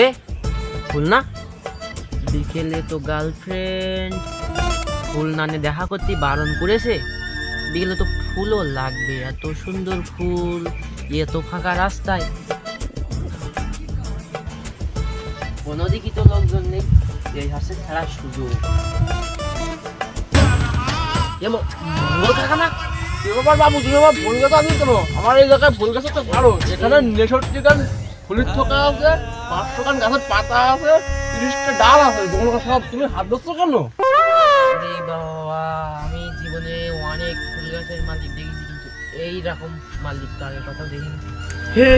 এ ফুল না বিকেলে তো গার্লফ্রেন্ড ফুল নানে দেখা করতে বারণ করেছে। বিকেলে তো ফুলও লাগবে, এত সুন্দর ফুল, এত ফাঁকা রাস্তায়। কোনো দিকই তো লোকজন নেই, এই হচ্ছে খেলার সুযোগ। না? বাবু তুমি আমার ফুল গাছ আনি কেন? আমার এই এলাকায় ফুল গাছ তো ভালো এখানে নেশরটি গান ফুলের থোকা আছে পাঁচশো খান গাছের পাতা আছে তিরিশটা ডাল আছে তোমরা সব তুমি হাত ধরছো কেন? বাবা আমি জীবনে অনেক ফুল গাছের মালিক দেখেছি কিন্তু এই রকম মালিক তার কথা দেখিনি। হে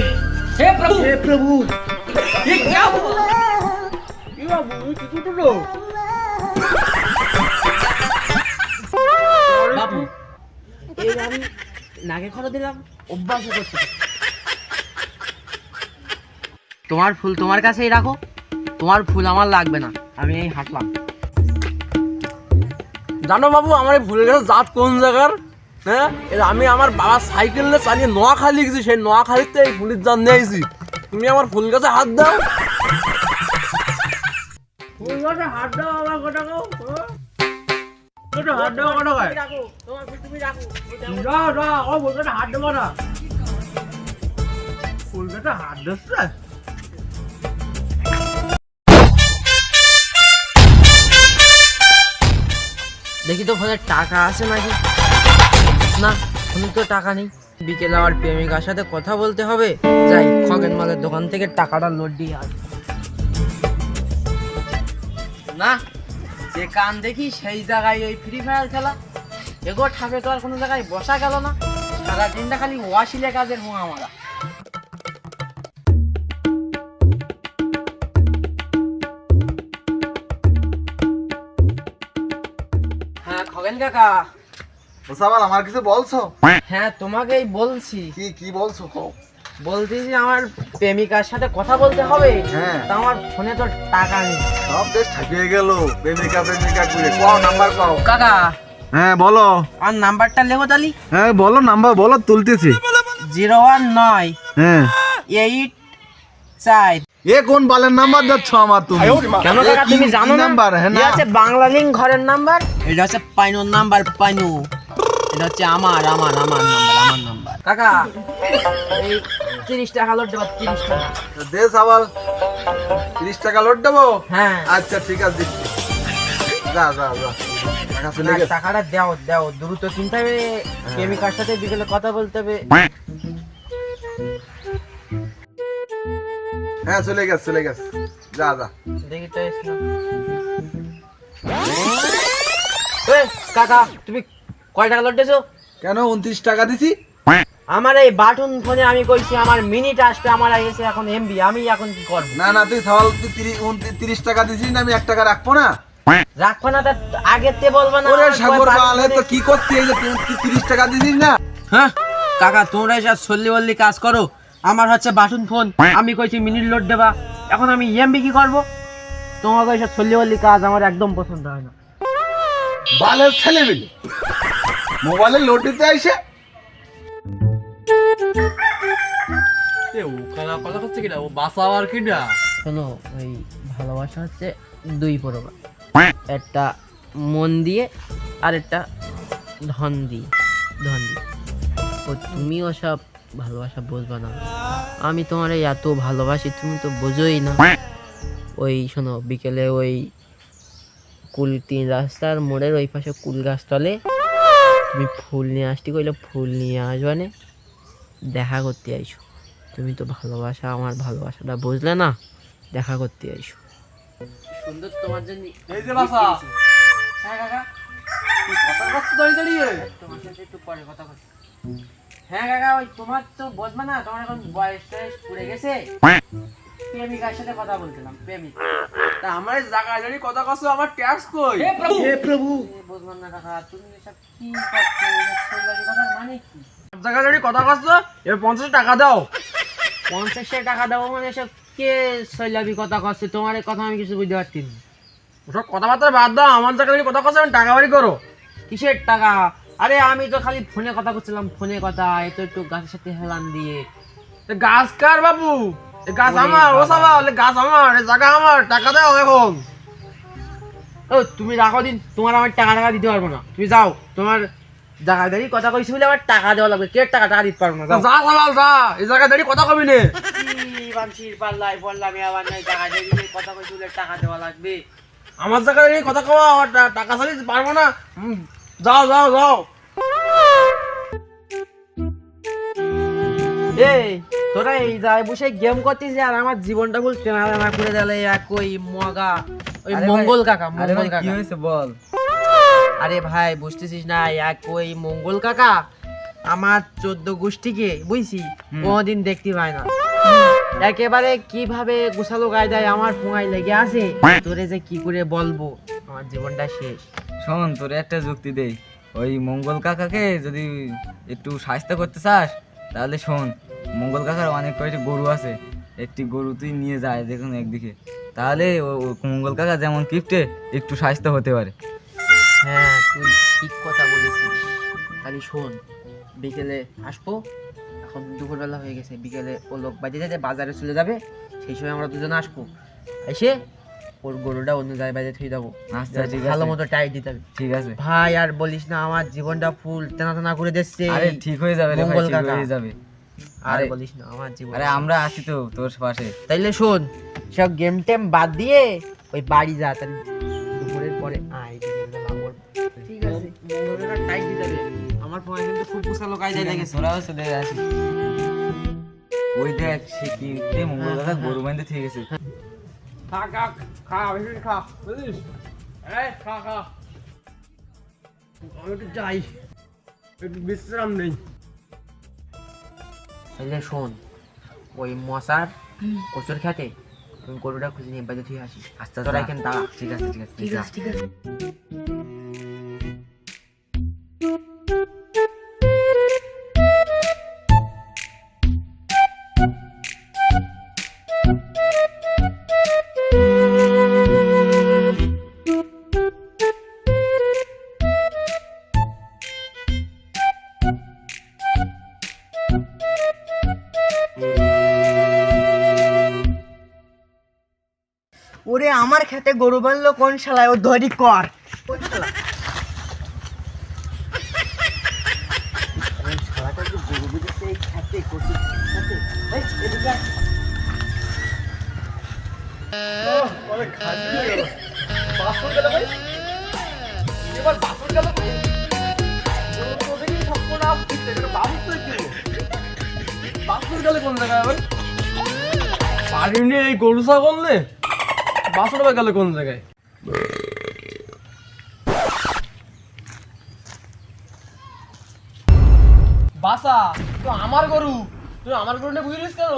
হে প্রভু! হে প্রভু! হে প্রভু! কি বাবু কি টুটলো বাবু এই আমি নাকে খড় দিলাম অভ্যাস করতে তোমার ফুল তোমার কাছেই রাখো। তোমার ফুল আমার লাগবে না। আমি এই হাঁটলাম। জানো বাবু আমার এই ফুলের গাছের জাত কোন জায়গার? হ্যাঁ? আমি আমার বাবা সাইকেল নিয়ে চালিয়ে নোয়াখালি গেছি সেই নোয়াখালিতে এই ফুলের জাত নিয়েছি তুমি আমার ফুল গাছে হাত দাও। ফুল গাছে হাত দাও আমার গো হাত দাও তোমার ফুল তুমি রাখো না না ও ফুল গাছে হাত দেবো না ফুল গাছে হাত দিচ্ছে দেখি তো ফোনে টাকা আছে নাকি? না, ফোনে তো টাকা নেই। বিকেলে আবার প্রেমিকার সাথে কথা বলতে হবে। যাই, খগেন মালের দোকান থেকে টাকাটা লোড দিয়ে আসব না, যে কান দেখি সেই জায়গায় ওই ফ্রি ফায়ার খেলা। এগো ঠাপে তো আর কোনো জায়গায় বসা গেল না। সারা দিনটা খালি ওয়াশিলে কাজের হুঁ আমরা খগেন কাকা। মুসাবাল আমার কিছু বলছো? হ্যাঁ তোমাকেই বলছি। কি কি বলছো? কও বলতেছি আমার প্রেমিকার সাথে কথা বলতে হবে। হ্যাঁ। তা আমার ফোনে তো টাকা নেই। সব দেশ ঠাকিয়ে গেল। প্রেমিকা প্রেমিকা করে কও নাম্বার কও? কাকা। হ্যাঁ বলো। আর নাম্বারটা লেখো তালি। হ্যাঁ বলো নাম্বার বলো তুলতেছি। জিরো ওয়ান নয়। হ্যাঁ। এইট চার এ কোন বালের নাম্বার দিচ্ছ আমার তুমি? কেন কাকা তুমি জানো না? নাম্বার? হ্যাঁ না। হচ্ছে বাংলা ঘরের নাম্বার। এটা হচ্ছে পাইনোর নাম্বার পাইনু। এটা হচ্ছে আমার আমার আমার নাম্বার আমার নাম্বার। কাকা এই তিরিশ টাকা লোড দেবো তিরিশ টাকা। দে সাবাল। তিরিশ টাকা লোড দেবো? হ্যাঁ। আচ্ছা ঠিক আছে দিচ্ছি। যা যা যা। টাকাটা দাও দাও। দ্রুত কিনতে হবে প্রেমিকার সাথে বিকেলে কথা বলতে হবে। হ্যাঁ চলে গেছে চলে গেছে। যা যা। দেখি কাকা তুমি কয় টাকা লোড দিয়েছ? কেন উনত্রিশ টাকা দিছি? আমার এই বাটন ফোনে আমি কইছি আমার মিনিট আসবে আমার এসে এখন এমবি আমি এখন কি করব? না না তুই সাবাল তুই তিরিশ টাকা দিছিস না আমি এক টাকা রাখব না? রাখব না তা আগের তে বলব না ওরে সাগর বাল তো কি করতে এই যে তুই তিরিশ টাকা দিছিস না? হ্যাঁ কাকা তোমরা এসব সল্লি বল্লি কাজ করো। আমার হচ্ছে বাটন ফোন। আমি কইছি মিনিট লোড দেবা। এখন আমি এমবি কি করব? তোমাকে এসব সল্লি বল্লি কাজ আমার একদম পছন্দ হয় না। বালের ছেলে মিলে। মোবাইলে লোড দিতে আইসে। এ ও কালা কথা হচ্ছে কিনা? ও বাসা আর কিনা? শোনো ওই ভালোবাসা হচ্ছে দুই প্রকার। একটা মন দিয়ে আর একটা ধন দিয়ে। ধন দিয়ে। ও তুমিও সব ভালোবাসা বুঝবা না। আমি তোমার এই এত ভালোবাসি তুমি তো বোঝোই না। ওই শোনো বিকেলে ওই কুল তিন রাস্তার মোড়ের ওই পাশে কুল গাছ গাছতলে তুমি ফুল নিয়ে আসতে কইলে ফুল নিয়ে আসবানে দেখা করতে আইসো। তুমি তো ভালোবাসা আমার ভালোবাসাটা বুঝলে না দেখা করতে আইসো। সুন্দর তোমার জন্য এই যে বাসা। হ্যাঁ কাকা। তুই কথা কষ্ট দাঁড়িয়ে দাঁড়িয়ে? তোমার সাথে একটু পরে কথা বলছি। হ্যাঁ কাকা ওই তোমার তো বুঝবে না তোমার এখন বয়স টয়স পুড়ে গেছে। প্রেমিকার সাথে কথা বলছিলাম প্রেমিক। তা আমার এই জায়গা জানি কথা কষ্ট আমার ট্যাক্স কই? হে প্রভু! এ বুঝলাম না কাকা তুমি এসব কি করছ? কথার মানে কি? জানি কথা কষ্ট এবার পঞ্চাশ টাকা দাও। পঞ্চাশটা টাকা দেবো মানে এসব কে শৈলাবি কথা করছে তোমার এই কথা আমি কিছু বুঝতে পারছি না। ওসব কথাবার্তা বাদ দাও আমার জায়গা জানি কথা আমি টাকা বাড়ি করো। কিসের টাকা? আরে আমি তো খালি ফোনে কথা করছিলাম ফোনে কথা এত একটু গাছের সাথে হেলান দিয়ে। গাছ কার বাবু? গাছ আমার ও সাবা গাছ আমার জায়গা আমার টাকা দাও এখন। ও তুমি রাখো দিন তোমার আমার টাকা টাকা দিতে পারব না। তুমি যাও তোমার জায়গা দাঁড়িয়ে কথা কইছি বলে আবার টাকা দেওয়া লাগবে। কে টাকা টাকা দিতে পারব না? যা সাবাল যা এই জায়গা দাঁড়িয়ে কথা কবি নে। বামশির পাল্লাই বললাম আবার নাই জায়গা দাঁড়িয়ে কথা কইছি বলে টাকা দেওয়া লাগবে। আমার জায়গায় দাঁড়িয়ে কথা কওয়া টাকা ছাড়ি পারব না। যাও যাও যাও। এই তোরা এই যায় বসে গেম করতিস আর আমার জীবনটা ফুল টেনা টেনা করে দিলে এক ওই মগা ওই মঙ্গল কাকা মঙ্গল ভাই, কি কাকা। হয়েছে বল? আরে ভাই বুঝতেছিস না এক ওই মঙ্গল কাকা আমার চোদ্দ গোষ্ঠীকে বুঝছি? কোনোদিন দেখতে পায় না। একেবারে কীভাবে গুছালো গায়ে দেয় আমার ফোঙায় লেগে আছে তোরে যে কি করে বলব? আমার জীবনটা শেষ। শোন তোর একটা যুক্তি দেই। ওই মঙ্গল কাকাকে যদি একটু স্বাস্থ্য করতে চাস তাহলে শোন মঙ্গল কাকার অনেক কয়টি গরু আছে। একটি গরু তুই নিয়ে যায় দেখুন একদিকে। তাহলে মঙ্গল কাকা যেমন কিফটে একটু স্বাস্থ্য হতে পারে। হ্যাঁ তুই ঠিক কথা বলেছিস। খালি শোন বিকেলে আসব। এখন দুপুরবেলা হয়ে গেছে বিকেলে ও লোক বাজে যাতে বাজারে চলে যাবে। সেই সময় আমরা দুজনে আসব। এসে ওর গরুটা অন্য জায়গায় বাজে থুই দেবো। আচ্ছা ঠিক ভালো মতো টাইট দিতে হবে ঠিক আছে। ভাই আর বলিস না আমার জীবনটা ফুল টানা টানা করে দিচ্ছে। আরে ঠিক হয়ে যাবে রে ভাই ঠিক হয়ে যাবে। আরে- বলিস না আমার জীবন আরে আমরা আছি তো তোর পাশে। তাইলে শোন সব গেম টেম বাদ দিয়ে ওই বাড়ি যা তাহলে দুপুরের পরে আয় ঠিক আছে মঙ্গলটা টাইট দিতে হবে। আমার ফোনে কিন্তু খুব গুছালো কায়দায় লেগেছে তোরাও চলে আসিস ওই দেখ সে কি মঙ্গল গরু বাঁধতে ঠিক আছে খা খা খা বেশি খা এই খা খা। আমি একটু যাই। একটু বিশ্রাম নেই। তাইলে শোন ওই মশার কচুর খেতে গরুটা খুঁজে নিয়ে বাজে তুই আসি আচ্ছা তোরা যা। এখানে দাঁড়া। ঠিক আছে ঠিক আছে যা। ঠিক আছে। ওরে আমার খেতে গরু বানলো, কোন শালায়? ও ধরি কর। বাসন গেলে কোন জায়গায় বাড়ি এই গরু ছাগল নে বাসন আবার গেলে কোন জায়গায়? বাসা তো আমার গরু। তুই আমার গরু নিয়ে বুঝলিস কেন?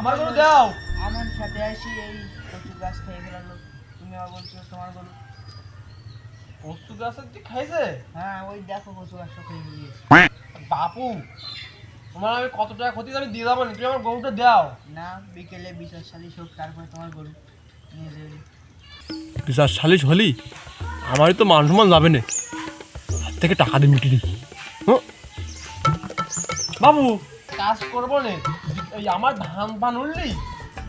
আমার গরু দাও। আমার খেতে আসি এই কচু গাছ খেয়ে ফেলালো তুমি আবার বলছো তোমার গরু। কচু গাছের তুই খাইছে? হ্যাঁ ওই দেখো কচু গাছটা খেয়ে নিয়েছে বাপু তোমার আমি কত টাকা ক্ষতি আমি দিয়ে যাব না তুমি আমার গরুটা দাও। না বিকেলে বিশাল সালিশ হোক তারপরে তোমার গরু। বিচার সালিশ হলি আমারই তো মান সম্মান যাবে না। হাত থেকে টাকা দিয়ে মিটি দিই বাবু কাজ করব না। এই আমার ধান পান উঠলি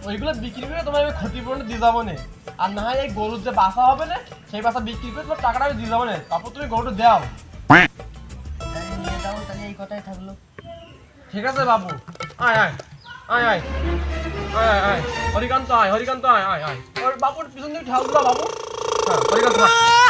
ওইগুলো বিক্রি করে তোমার আমি ক্ষতিপূরণ দিয়ে যাব না। আর না হয় এই গরুর যে বাসা হবে না সেই বাসা বিক্রি করে তোমার টাকাটা আমি দিয়ে যাব না। তারপর তুমি গরুটা দাও। তাহলে নিয়ে তাহলে এই কথাই থাকল। ঠিক আছে বাবু। আয় আয় আয় আয়। আয় আয় আয় হরিকান্ত আয় হরিকান্ত আয় আয় আয় ওর বাবুর পিছন দিকে ঠাল দিলা বাবু হ্যাঁ হরিকান্ত আয়। ও কাকা একটু সাইড দাও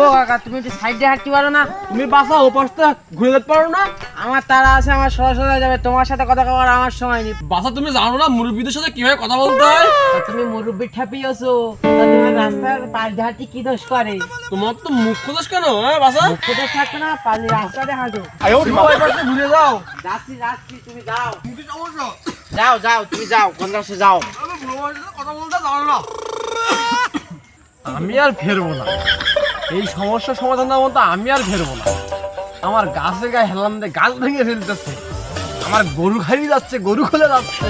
ও কাকা তুমি একটু সাইডে হাঁটতে পারো না। তুমি বাসা ওপাশটা ঘুরে যেতে পারো না। আমার তারা আছে আমার সরাসরি যাবে। তোমার সাথে কথা কওয়ার আমার সময় নেই। বাসা তুমি জানো না মুরব্বীদের সাথে কীভাবে কথা বলতে হয়? তুমি মুরব্বি ঠাপিয়েছো। তা তুমি রাস্তার পাশ দিয়ে হাঁটি কি দোষ করে? তোমার তো মুখ খোঁজ কেন হ্যাঁ বাসা? মুখ্য দোষ থাকবে না পারলে রাস্তাতে হাঁটো। তুমি ঘুরে যাও। যাচ্ছি যাচ্ছি তুমি যাও। যাও যাও তুমি যাও কোন রাস্তা যাও। কথা বলতে জানো না। আমি আর ফেরবো না। এই সমস্যার সমাধান না মতো আমি আর ফেরবো না। আমার গাছে গায়ে হেলাম দিয়ে গাছ ভেঙে ফেলতেছে। আমার গরু খালি যাচ্ছে, গরু খুলে যাচ্ছে।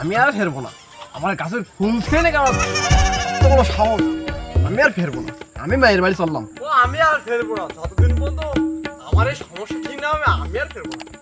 আমি আর ফেরবো না। আমার গাছের ফুল ছেড়ে কেমন বড় সাহস? আমি আর ফেরবো না। আমি মায়ের বাড়ি চললাম। আমি আর ফেরবো না। যতদিন পর্যন্ত আমার এই সমস্যা ঠিক না হবে, আমি আর ফেরবো না।